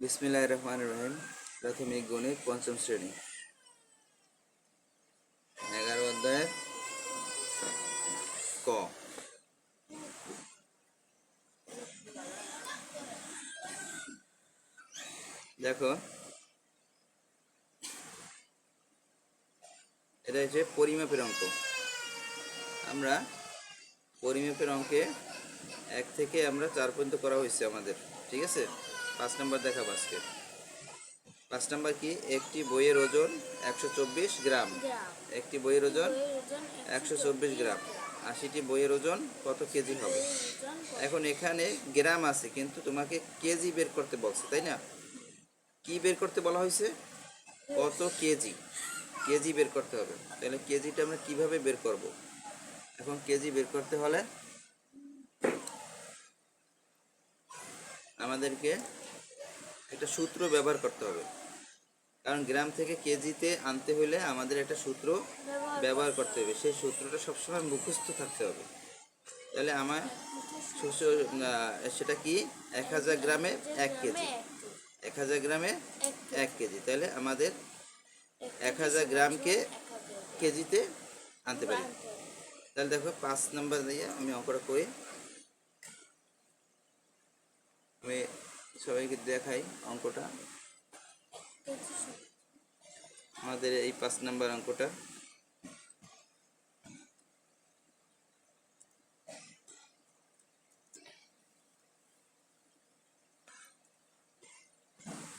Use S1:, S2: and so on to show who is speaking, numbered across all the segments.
S1: বিসমিল্লাহ রহমান রহিম। প্রাথমিক গণিত, পঞ্চম শ্রেণি। এগারো অধ্যায়ের ক। দেখো, এটা হচ্ছে পরিমাপের অঙ্ক। আমরা পরিমাপের অঙ্কে এক থেকে আমরা চার পর্যন্ত করা হয়েছে আমাদের, ঠিক আছে? পাঁচ নাম্বার দেখাবো আজকে। পাঁচ নাম্বার কি? একটি বইয়ের ওজন একশো চব্বিশ গ্রাম। একটি বইয়ের ওজন একশো চব্বিশ গ্রাম। আশিটি বইয়ের ওজন কত কেজি হবে? এখন এখানে গ্রাম আছে কিন্তু তোমাকে কেজি বের করতে বলছে তাই না? কি বের করতে বলা হয়েছে? কত কেজি? কেজি বের করতে হবে। তাহলে কেজিটা আমরা কীভাবে বের করব? এখন কেজি বের করতে হলে আমাদেরকে একটা সূত্র ব্যবহার করতে হবে। কারণ গ্রাম থেকে কেজিতে আনতে হলে আমাদের একটা সূত্র
S2: ব্যবহার
S1: করতে হবে। সেই সূত্রটা সবসময় মুখস্থ থাকতে হবে। তাহলে আমার সেটা কি? এক হাজার গ্রামে এক কেজি। এক হাজার গ্রামে
S2: এক
S1: কেজি। তাহলে আমাদের
S2: এক
S1: এক হাজার গ্রামকে কেজিতে আনতে পারি। তাহলে দেখো পাঁচ নাম্বার দিয়ে আমি অঙ্কটা করি। আমি সবাইকে দেখাই অঙ্কটা। আমাদের এই পাঁচ নাম্বার অঙ্কটা।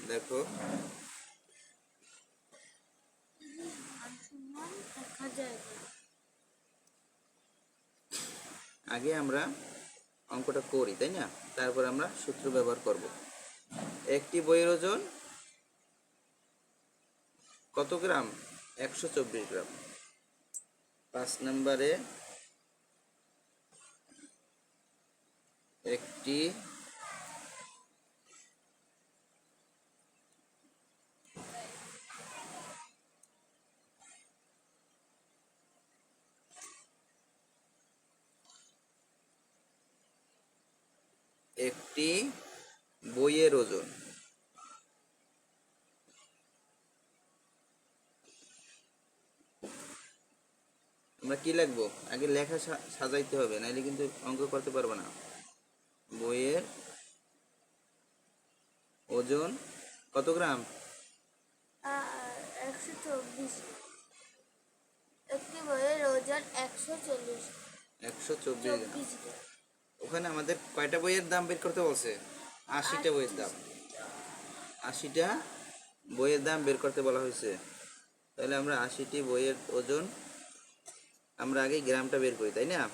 S1: দেখো। আগে আমরা অঙ্কটা করি, তাই না? তারপর আমরা সূত্র ব্যবহার করব। একটি বইয়ের ওজন কত গ্রাম? একশো চব্বিশ গ্রাম। পাঁচ নম্বরে একটি একটি বইয়ের ওজন আমরা কি লিখব? আগে লেখা সাজাইতে হবে নাইলে কিন্তু অঙ্ক করতে পারব না। বইয়ের ওজন কত গ্রাম?
S2: একশো চব্বিশ। একটি বইয়ের ওজন একশো চল্লিশ।
S1: একশো চব্বিশ গ্রাম। ওখানে আমাদের কয়টা বইয়ের দাম বের করতে বলছে? আশিটা বইয়ের দাম। আশিটা বইয়ের দাম বের করতে বলা হয়েছে। তাহলে আমরা আশিটি বইয়ের ওজন আমরা আগে গ্রামটা বের করি তাই না?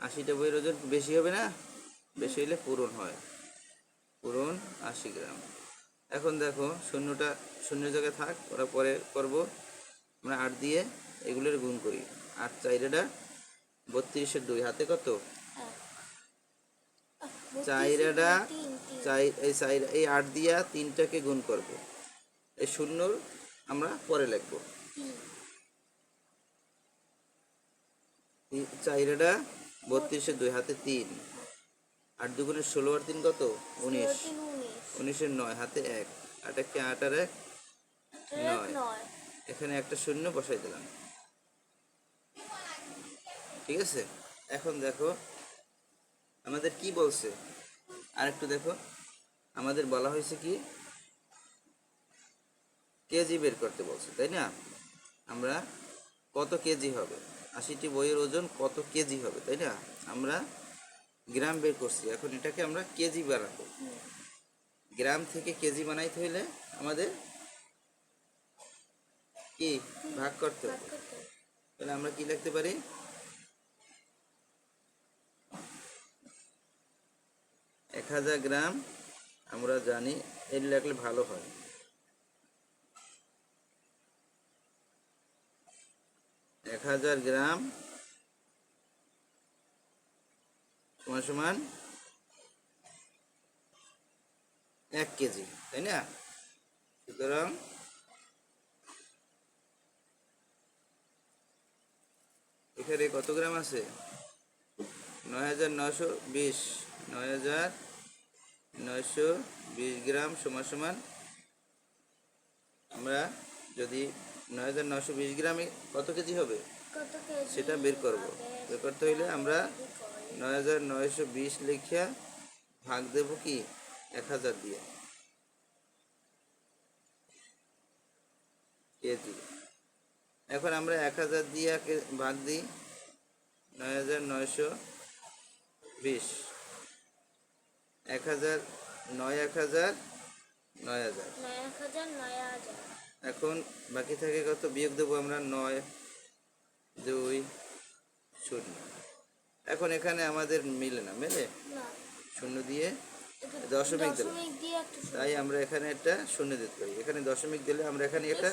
S1: আশিটা বইয়ের ওজন বেশি হবে না? বেশি হলে পূরণ হয়। পূরণ আশি গ্রাম। এখন দেখো শূন্যটা শূন্য জায়গায় থাক ওরা পরে করব। আমরা আট দিয়ে এগুলোর গুণ করি। আট চাইরেটা বত্রিশের দুই। হাতে কত। চাইরাটা। চাই এই চাই এই আট দিয়া তিনটাকে গুণ করব। এই শূন্যর আমরা পরে লিখব।
S2: তিন।
S1: চাইরাটা বত্রিশের দুই হাতে তিন। আট দুগুণের ষোলো আর তিন কত? উনিশ। উনিশের নয় হাতে এক। আট একে আট আর এক? নয়। এখানে একটা শূন্য বসাই দিলাম। ঠিক আছে? এখন দেখো আমাদের কি বলছে? আরেকটু দেখো। আমাদের বলা হয়েছে কি? কেজি বের করতে বলছে তাই না? আমরা কত কেজি হবে? আশিটি বইয়ের ওজন কত কেজি হবে, তাই না? আমরা গ্রাম বের করছি, এখন এটাকে আমরা কেজি বানাবো। গ্রাম থেকে কেজি বানাইতে হইলে আমাদের কি? ভাগ করতে হবে। তাহলে আমরা কি লিখতে পারি? এক হাজার গ্রাম আমরা জানি, এর লাগলে ভালো হয়। এক হাজার গ্রাম সমান সমান এক কেজি, তাই না? সুতরাং এখানে কত গ্রাম আছে? নয় হাজার নশো বিশ, নয় হাজার নয়শো বিশ গ্রাম সমান সমান আমরা যদি নয় হাজার নয়শো বিশ গ্রামে কত কেজি হবে?
S2: কত কেজি?
S1: সেটা বের করব। বের করতে হইলে আমরা নয় হাজার নয়শো বিশ লিখিয়া ভাগ দেব কি? এক হাজার দিয়ে। কেজি। এখন আমরা এক হাজার দিয়ে কে- ভাগ দিই নয় হাজার নয়শো বিশ। এক হাজার নয় এক হাজার নয় হাজার।
S2: নয় এক হাজার নয় হাজার।
S1: এখন বাকি থাকে কত? বিয়োগ দেবো আমরা নয় দুই শূন্য। এখন এখানে আমাদের মিলে না মেলে? শূন্য দিয়ে দশমিক দিলাম। তাই আমরা এখানে একটা শূন্য দিতে পারি। এখানে দশমিক দিলে আমরা এখানে একটা